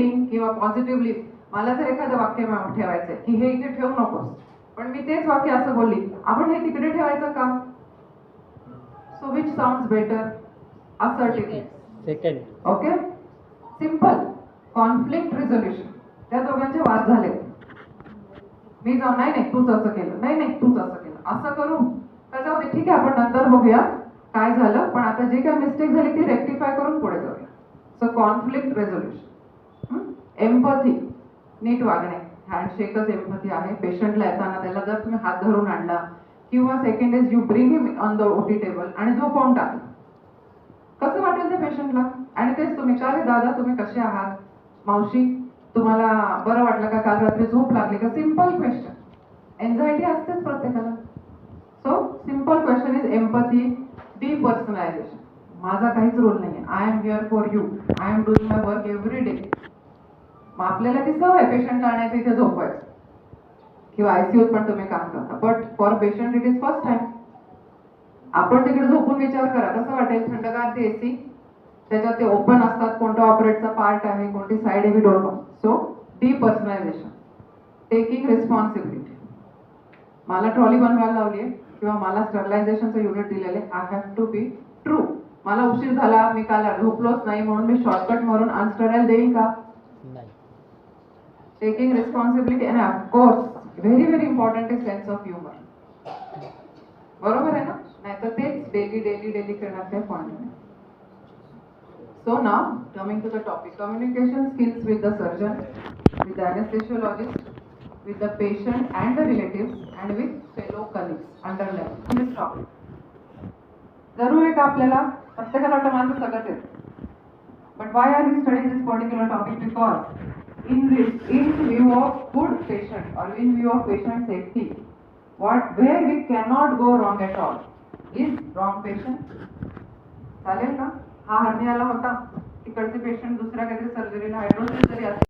किंवा पॉझिटिव्हली मला जर एखादं वाक्य ठेवायचंय की हे इथे ठेवू नकोस पण मी तेच वाक्य असं बोलली आपण हे तिकडे ठेवायचं का? So which sound better second okay simple conflict resolution त्या दोघांचे वाद झाले. मी जाऊन नाही नाही तूच असं केलं. नाही नाही तूच असं केलं. असं करू. तर जाऊ दे ठीक आहे आपण नंतर बघूया काय झालं. पण आता जे काय मिस्टेक झाली ती रेक्टिफाय करून पुढे जाऊया. सो कॉन्फ्लिक्ट रेझोल्युशन एम्पथी नीट वागणे. हँडशेकच एम्पथी आहे. पेशंटला येताना त्याला जर तुम्ही हात धरून आणला किंवा second is you bring him on the OT table आणि झोपवून टाक. कसं वाटेल त्या पेशंटला आणि तेच तुम्ही का रे दादा तुम्ही कसे आहात? मावशी तुम्हाला बरं वाटलं का? काल रात्री झोप लागली का? सिंपल क्वेश्चन एन्झायटी असतेच प्रत्येकाला. So simple question is empathy depersonalization माझा काहीच रोल नाही I am here for you I am doing my work every day मग आपल्याला ती सवय पेशंटला आणायचं इथे झोपायचं किंवा आयसीयूत पण तुम्ही काम करता. But for patient it is first time आपण तिकडे झोपून विचार करा. कसं वाटेल? थंडगार ते एसी त्याच्यात ते ओपन असतात. कोणता ऑपरेटचा पार्ट आहे? कोणती साईड आहे? We don't know so depersonalization taking responsibility मला ट्रॉली बनवायला लावली आहे किंवा मला स्टरलायझेशनचं युनिट दिलेले I have to be true मला उशीर झाला. मी काल झोपलोच नाही म्हणून मी शॉर्टकट मारून अनस्टरायल देईन का? Taking responsibility and of course very very important is sense of humour बरोबर आहे ना? नाहीतर तेच डेली डेली डेली करण्यात काही पॉईंट नाही सो ना coming to the topic communication skills with the surgeon with the anaesthesiologist with the patient and the relative and with fellow colleagues underline this topic जरूर आहे का आपल्याला? प्रत्येकाला वाटतं माझं सगळंच येतं But why are we studying this particular topic? Because in in view of good patient or in view of patient safety, what where we cannot go wrong at all is wrong patient. चालेल का हा हर्नियाला होता तिकडचे patient दुसऱ्या काहीतरी सर्जरीला हायड्रोसिस जरी असेल